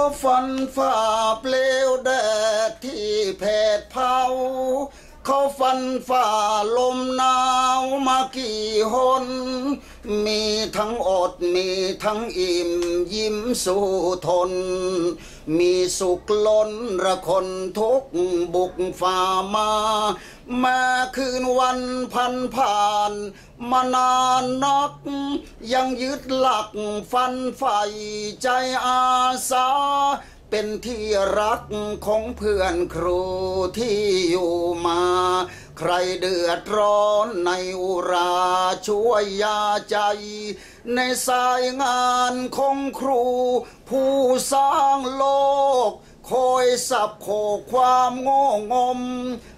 อฟันฝ่าเปลวแดดที่แผดเผาเขาฟันฝ่าลมหนาวมากี่หน มีทั้งอดมีทั้งอิ่มยิ้มสู้ทน มีสุขล้นระคนทุกบุกฝ่ามาแม้คืนวันพันผ่าน มานานนัก ยังยึดหลักฟันไฟใจอาสา เป็นที่รักของเพื่อนครูที่อยู่มา ใครเดือดร้อนในอุรา ช่วยยาใจ ในสายงานของครู ผู้สร้างโลก คอยสับโขความโง่งม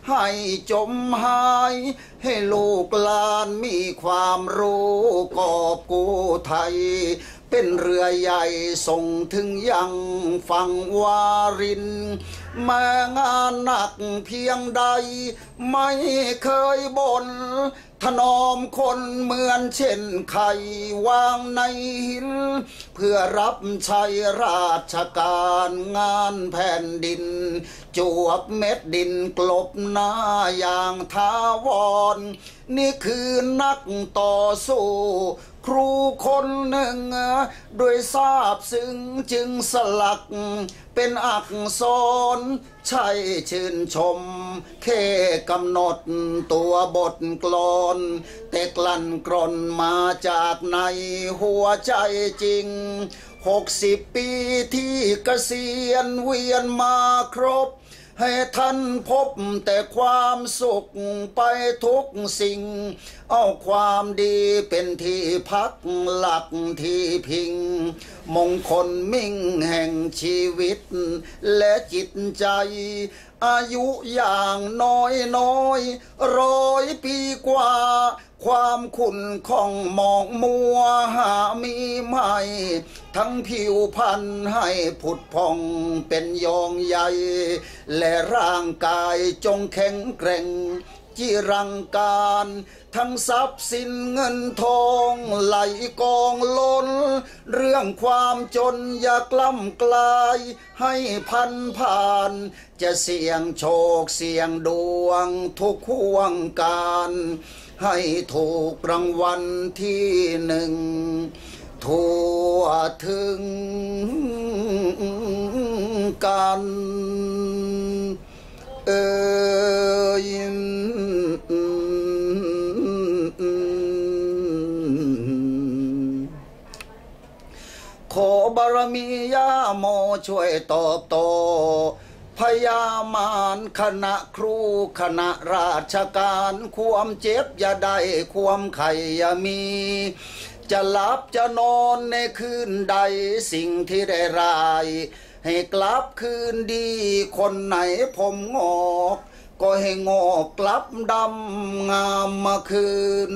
ให้จมหาย ให้ลูกหลานมีความรู้กอบกู้ไทย เป็นเรือใหญ่ส่งถึงยังฝั่งวาริน แม้งานหนักเพียงใด ไม่เคยบน่นถนอมคนเหมือนเช่นไข่วางในหิน เพื่อรับใช้ราชการงานแผ่นดิน จวบเม็ดดินกลบหน้าอย่างทาวร นี่คือนักต่อสู้ครูคนหนึ่งด้วยทราบซึ้งจึงสลักเป็นอักษรใช่ชื่นชม แค่กำหนดตัวบทกลอนแต่กลั่นกรอนมาจากในหัวใจจริงหกสิบปีที่เกษียณเวียนมาครบ ให้ท่านพบแต่ความสุขไปทุกสิ่ง เอาความดีเป็นที่พักหลักที่พิง มงคลมิ่งแห่งชีวิต และจิตใจ อายุอย่างน้อยน้อยร้อยปีกว่า ความขุ่นของหมองมัวหามีไม่ ทั้งผิวพันธ์ให้ผุดพองเป็นยองใหญ่ และร่างกายจงแข็งแกร่งจิรังการ ทั้งทรัพย์สินเงินทองไหลกองล้น เรื่องความจนอย่ากล้ำกลาย ให้พันผ่าน จะเสี่ยงโชคเสี่ยงดวงทุกห่วงการ ให้ถูกรางวัลที่หนึ่ง ทั่วถึงกันเอยขอบารมียาโมช่วยตอบโตพยามานคณะครูคณะราชการ ความเจ็บอย่าได้ ความไข่อย่ามี จะหลับจะนอนในคืนใดสิ่งที่ได้ราย ให้กลับคืนดีคนไหนผมงอก ก็ให้งอกกลับดำงามมาคืน